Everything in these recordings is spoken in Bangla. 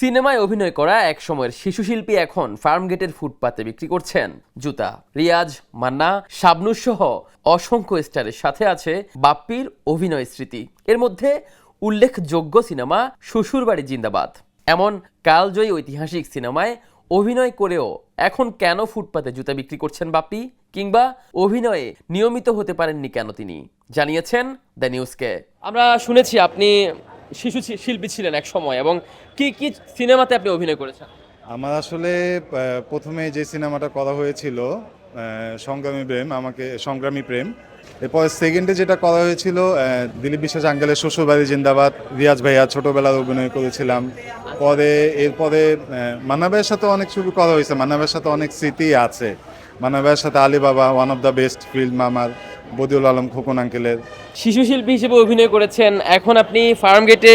সিনেমায় অভিনয় করা এক সময়ের শিশু শিল্পী এখন ফার্মগেটের ফুটপাতে বিক্রি করছেন জুতা। রিয়াজ, মান্না, শাবনুর সহ অসংখ্য স্টারের সাথে আছে বাপ্পির অভিনয় স্মৃতি। এর মধ্যে উল্লেখযোগ্য সিনেমা শ্বশুরবাড়ি জিন্দাবাদ। এমন কালজয়ী ঐতিহাসিক সিনেমায় অভিনয় করেও এখন কেন ফুটপাতে জুতা বিক্রি করছেন বাপ্পি? কিংবা অভিনয়ে নিয়মিত হতে পারেননি কেন তিনি? জানিয়েছেন দ্য নিউজকে। আমরা শুনেছি আপনি শিশু শিল্পী ছিলেন এক সময় এবং কি কি সিনেমাতে আপনি অভিনয় করেছেন? আমার আসলে প্রথমে যে সিনেমাটা করা হয়েছিল সংগ্রামী প্রেম আমাকে সংগ্রামী প্রেম এরপর সেকেন্ডে যেটা করা হয়েছিল দিলীপ বিশ্বাস আঙ্কেলের শ্বশুরবাড়ি জিন্দাবাদ রিয়াজ ভাইয়া ছোটোবেলার অভিনয় করেছিলাম। পরে এরপরে আহ, মান্না ভাইয়ের সাথে অনেক ছবি করা হয়েছে মান্না ভাইয়ের সাথে অনেক স্মৃতি আছে। মান্না ভাইয়ের সাথে Ali Baba one of the best film আমার বদিউল আলম খোকন আঙ্কেলের। শিশু শিল্পী হিসেবে অভিনয় করেছেন এখন আপনি ফার্ম গেটে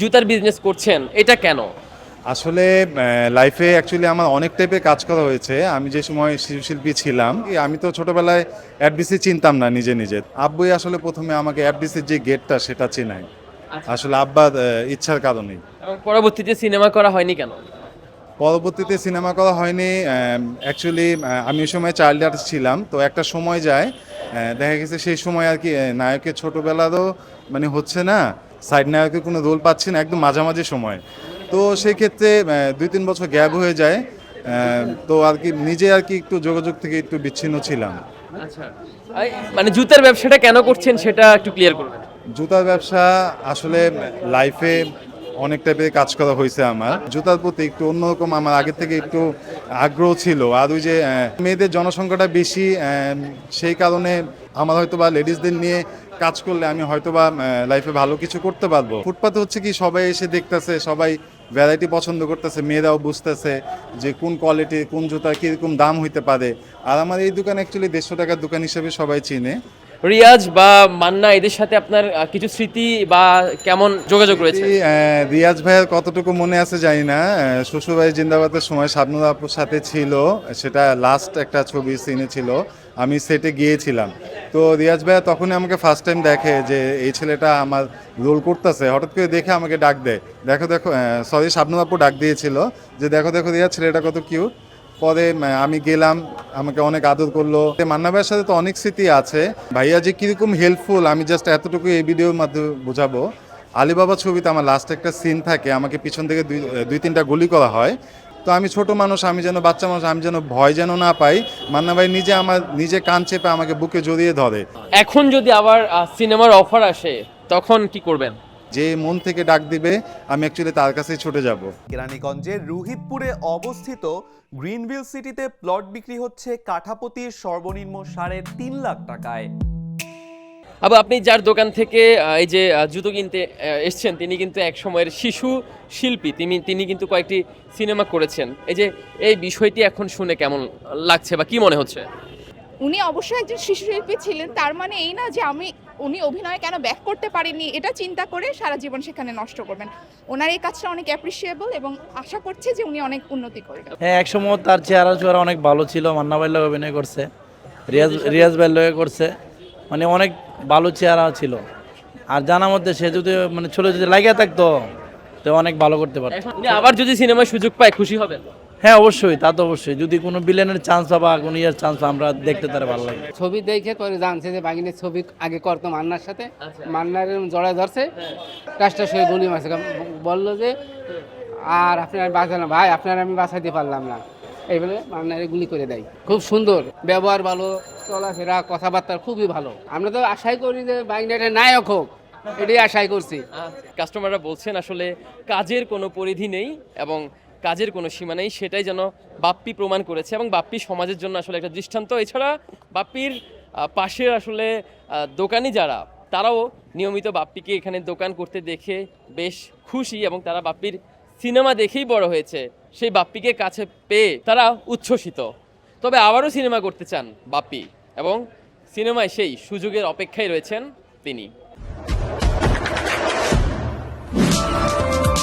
জুতার বিজনেস করছেন এটা কেন? আসলে লাইফে অ্যাকচুয়ালি আমার অনেক টাইপের কাজ করা হয়েছে। আমি যে সময় শিশু শিল্পী ছিলাম আমি তো ছোটবেলায় অ্যাডবিসি চিনতাম না নিজে নিজে। আব্বুই আসলে প্রথমে আমাকে অ্যাডবিসির যে গেটটা সেটা চেনায়। আসলে আব্বার ইচ্ছার কারণেই। এবং পরবর্তীতে সিনেমা করা হয়নি কেন? পরবর্তীতে সিনেমা করা হয়নি অ্যাকচুয়ালি আমি ওই সময় চাইল্ড আর্টিস্ট ছিলাম। তো একটা সময় যায় দেখা গেছে সেই সময় আর কি নায়কের ছোটবেলারও মানে হচ্ছে না সাইড নায়কের কোনো রোল পাচ্ছি না একদম মাঝামাঝি সময়। তো সেই ক্ষেত্রে দুই তিন বছর গ্যাপ হয়ে যায় তো আর কি নিজে আর কি একটু যোগাযোগ থেকে একটু বিচ্ছিন্ন ছিলাম। আচ্ছা। মানে জুতার ব্যবসাটা কেন করছেন সেটা একটু ক্লিয়ার করবেন। জুতার ব্যবসা আসলে লাইফে অনেক টাইপের কাজ করা হয়েছে আমার। জুতার প্রতি একটু অন্যরকম আমার আগের থেকে একটু আগ্রহ ছিল। আর ওই যে মেয়েদের জনসংখ্যাটা বেশি সেই কারণে আমার হয়তো বা লেডিসদের নিয়ে কাজ করলে আমি হয়তো বা লাইফে ভালো কিছু করতে পারব। ফুটপাতে হচ্ছে কি, সবাই এসে দেখতেছে, সবাই ভ্যারাইটি পছন্দ করতেছে, মেয়েরাও বুঝতেছে যে কোন কোয়ালিটি কোন জুতা কীরকম দাম হইতে পারে। আর আমার এই দোকান অ্যাকচুয়ালি দেড়শো টাকার দোকান হিসেবে সবাই চিনে। রিয়াজ বা মান্না এদের সাথে আপনার কিছু স্মৃতি বা কেমন যোগাযোগ রয়েছে? রিয়াজ ভাইয়ের কতটুকু মনে আছে জানি না। আহ, শ্বশুরবাড়ি জিন্দাবাদের সময় শাবনুর আপুর সাথে ছিল সেটা লাস্ট একটা ছবি সিনে ছিল আমি সেটে গিয়েছিলাম। তো রিয়াজ ভাইয়া তখনই আমাকে ফার্স্ট টাইম দেখে যে এই ছেলেটা আমার রোল করতেছে হঠাৎ করে দেখে আমাকে ডাক দেয়। দেখো দেখো সরি শাবনুর আপু ডাক দিয়েছিল যে দেখো দেখো রিয়াজ ছেলেটা কত কিউট পরে আমি গেলাম, আমাকে অনেক আদর করল। মান্না ভাইয়ের সাথে তো অনেক স্মৃতি আছে। ভাইয়া যে কীরকম হেল্পফুল আমি জাস্ট এতটুকু এই ভিডিওর মাধ্যমে বোঝাবো। আলিবাবা ছবিতে আমার লাস্ট একটা সিন থাকে, আমাকে পিছন থেকে দুই দুই তিনটা গুলি করা হয়। তো আমি ছোট মানুষ, আমি যেন বাচ্চা মানুষ, আমি যেন ভয় যেন না পাই, মান্না ভাই নিজে আমার, নিজে কান চেপে আমাকে বুকে জড়িয়ে ধরে। এখন যদি আবার সিনেমার অফার আসে, তখন কি করবেন? যে মন থেকে ডাক দিবে আমি অ্যাকচুয়ালি তার কাছেই ছুটে যাব। কেরানীগঞ্জের রুহিতপুরে অবস্থিত গ্রিনভিল সিটিতে প্লট বিক্রি হচ্ছে কাঠাপতির সর্বনিম্ন সাড়ে তিন লাখ টাকায়। আবার আপনি যার দোকান থেকে এই যে জুতো কিনতে এসছেন তিনি কিন্তু এক সময়ের শিশু শিল্পী। তিনি তিনি কিন্তু কয়েকটি সিনেমা করেছেন। এই যে এই বিষয়টি এখন শুনে কেমন লাগছে বা কি মনে হচ্ছে? উনি অবশ্যই একজন শিশু শিল্পী ছিলেন। তার মানে এই না যে আমি উনি অভিনয় কেন ব্যাক করতে পারেননি এটা চিন্তা করে সারা জীবন সেখানে নষ্ট করবেন। ওনার এই কাজটা অনেক অ্যাপ্রিসিয়েবল এবং আশা করছে যে উনি অনেক উন্নতি করবেন হ্যাঁ একসময় তার চেহারা চেহারা অনেক ভালো ছিল মান্না ভাইয়ের অভিনয় করছে রিয়াজ রিয়াজ লগে করছে মানে অনেক ভালো চেহারা ছিল। আর জানার মধ্যে সে যদি মানে ছোট যদি লাগিয়ে থাকতো তো অনেক ভালো করতে পারতো। আবার যদি সিনেমায় সুযোগ পায় খুশি হবেন? হ্যাঁ অবশ্যই তা তো অবশ্যই। যদি কোনো বিলেনের চান্স বা কোনো ইয়ের চান্স আমরা দেখতে তারা ভালো লাগে। ছবি দেখে পরে জানছে যে বাগিনের ছবি আগে করতো মান্নার সাথে। আচ্ছা। মান্নার জড়ায় ধরছে। কাজটা সে গুলি মারছে। বলল যে আর আপনার বাঁচানো ভাই আপনার আমি বাঁচাইতে পারলাম না। এই বলে মান্নারে গুলি করে দেয়। খুব সুন্দর ব্যবহার ভালো চলাফেরা কথাবার্তা খুবই ভালো। আমরা তো আশাই করি যে বাগিনাটা নায়ক হোক। এটাই আশাই করছি। কাস্টমাররা বলছেন আসলে কাজের কোনো পরিধি নেই এবং কাজের কোনো সীমা নেই, সেটাই যেন বাপ্পি প্রমাণ করেছে এবং বাপ্পি সমাজের জন্য আসলে একটা দৃষ্টান্ত। এছাড়া বাপ্পির পাশের আসলে দোকানি যারা, তারাও নিয়মিত বাপ্পিকে এখানে দোকান করতে দেখে বেশ খুশি এবং তারা বাপ্পির সিনেমা দেখেই বড় হয়েছে। সেই বাপ্পিকে কাছে পেয়ে তারা উচ্ছ্বসিত। তবে আবারও সিনেমা করতে চান বাপ্পি এবং সিনেমায় সেই সুযোগের অপেক্ষায় রয়েছেন তিনি।